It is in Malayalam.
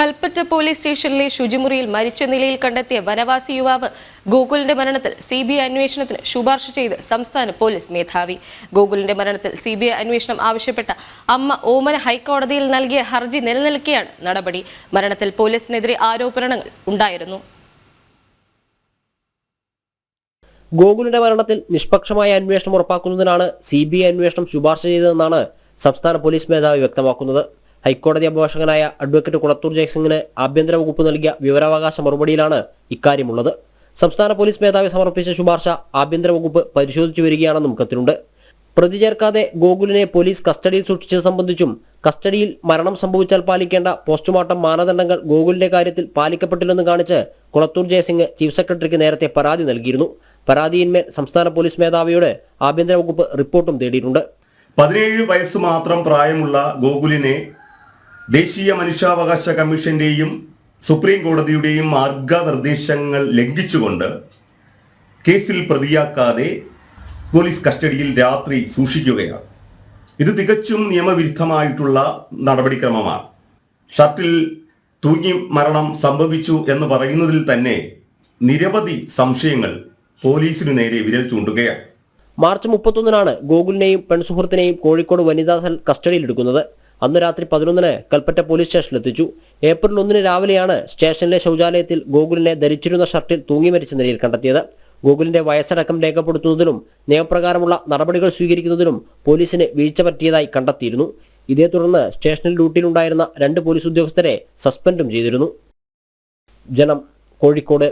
കൽപ്പറ്റ പോലീസ് സ്റ്റേഷനിലെ ശുചിമുറിയിൽ മരിച്ച നിലയിൽ കണ്ടെത്തിയ വനവാസി യുവാവ് ഗോകുലിന്റെ മരണത്തിൽ സി ബി ഐ അന്വേഷണത്തിന് ശുപാർശ ചെയ്ത് സംസ്ഥാന പോലീസ് മേധാവി. ഗോകുലിന്റെ മരണത്തിൽ സി ബി ഐ അന്വേഷണം ആവശ്യപ്പെട്ട അമ്മ ഓമന ഹൈക്കോടതിയിൽ നൽകിയ ഹർജി നിലനിൽക്കെയാണ് നടപടി. മരണത്തിൽ പോലീസിനെതിരെ ആരോപണങ്ങൾ ഉണ്ടായിരുന്നു. ഗോകുലിന്റെ മരണത്തിൽ നിഷ്പക്ഷമായ അന്വേഷണം ഉറപ്പാക്കുന്നതിനാണ് സി ബി ഐ അന്വേഷണം ശുപാർശ ചെയ്തതെന്നാണ് സംസ്ഥാന പോലീസ് മേധാവി വ്യക്തമാക്കുന്നത്. ഹൈക്കോടതി അഭിഭാഷകനായ അഡ്വക്കേറ്റ് കുളത്തൂർ ജയസിംഗിന് ആഭ്യന്തര വകുപ്പ് നൽകിയ വിവരാവകാശ മറുപടിയിലാണ് ഇക്കാര്യമുള്ളത്. സംസ്ഥാന പോലീസ് മേധാവി സമർപ്പിച്ച ശുപാർശ ആഭ്യന്തര വകുപ്പ് പരിശോധിച്ചു വരികയാണെന്നും കത്തിലുണ്ട്. പ്രതി ചേർക്കാതെ ഗോകുലിനെ പോലീസ് കസ്റ്റഡിയിൽ സൂക്ഷിച്ചത് സംബന്ധിച്ചും കസ്റ്റഡിയിൽ മരണം സംഭവിച്ചാൽ പാലിക്കേണ്ട പോസ്റ്റ്മോർട്ടം മാനദണ്ഡങ്ങൾ ഗോകുലിന്റെ കാര്യത്തിൽ പാലിക്കപ്പെട്ടില്ലെന്ന് കാണിച്ച് കുളത്തൂർ ജയസിംഗ് ചീഫ് സെക്രട്ടറിക്ക് നേരത്തെ പരാതി നൽകിയിരുന്നു. പരാതിയിന്മേൽ സംസ്ഥാന പോലീസ് മേധാവിയോട് ആഭ്യന്തര വകുപ്പ് റിപ്പോർട്ടും തേടിയിട്ടുണ്ട്. പതിനേഴ് വയസ്സ് മാത്രം പ്രായമുള്ള ഗോകുലിനെ ദേശീയ മനുഷ്യാവകാശ കമ്മീഷന്റെയും സുപ്രീം കോടതിയുടെയും മാർഗനിർദ്ദേശങ്ങൾ ലംഘിച്ചുകൊണ്ട് കേസിൽ പ്രതിയാക്കാതെ പോലീസ് കസ്റ്റഡിയിൽ രാത്രി സൂക്ഷിക്കുകയാണ്. ഇത് തികച്ചും നിയമവിരുദ്ധമായിട്ടുള്ള നടപടിക്രമമാണ്. ഷട്ടിൽ തൂങ്ങി മരണം സംഭവിച്ചു എന്ന് പറയുന്നതിൽ തന്നെ നിരവധി സംശയങ്ങൾ പോലീസിനു നേരെ വിരൽ ചൂണ്ടുകയാണ്. മാർച്ച് മുപ്പത്തൊന്നിനാണ് ഗോകുലിനെയും പെൺസുഹൃത്തിനെയും കോഴിക്കോട് വനിതാ സെൽ കസ്റ്റഡിയിലെടുക്കുന്നത്. അന്ന് രാത്രി പതിനൊന്നിന് കൽപ്പറ്റ പോലീസ് സ്റ്റേഷനിലെത്തിച്ചു ഏപ്രിൽ ഒന്നിന് രാവിലെയാണ് സ്റ്റേഷനിലെ ശൗചാലയത്തിൽ ഗോകുലിനെ ധരിച്ചിരുന്ന ഷർട്ടിൽ തൂങ്ങി മരിച്ച നിലയിൽ കണ്ടെത്തിയത്. ഗോകുലിന്റെ വയസ്സടക്കം രേഖപ്പെടുത്തുന്നതിലും നിയമപ്രകാരമുള്ള നടപടികൾ സ്വീകരിക്കുന്നതിലും പോലീസിന് വീഴ്ച പറ്റിയതായി കണ്ടെത്തിയിരുന്നു. ഇതേ തുടർന്ന് സ്റ്റേഷനിൽ ഡ്യൂട്ടിയിലുണ്ടായിരുന്ന രണ്ട് പോലീസ് ഉദ്യോഗസ്ഥരെ സസ്പെൻഡും ചെയ്തിരുന്നു. ജനം കോഴിക്കോട്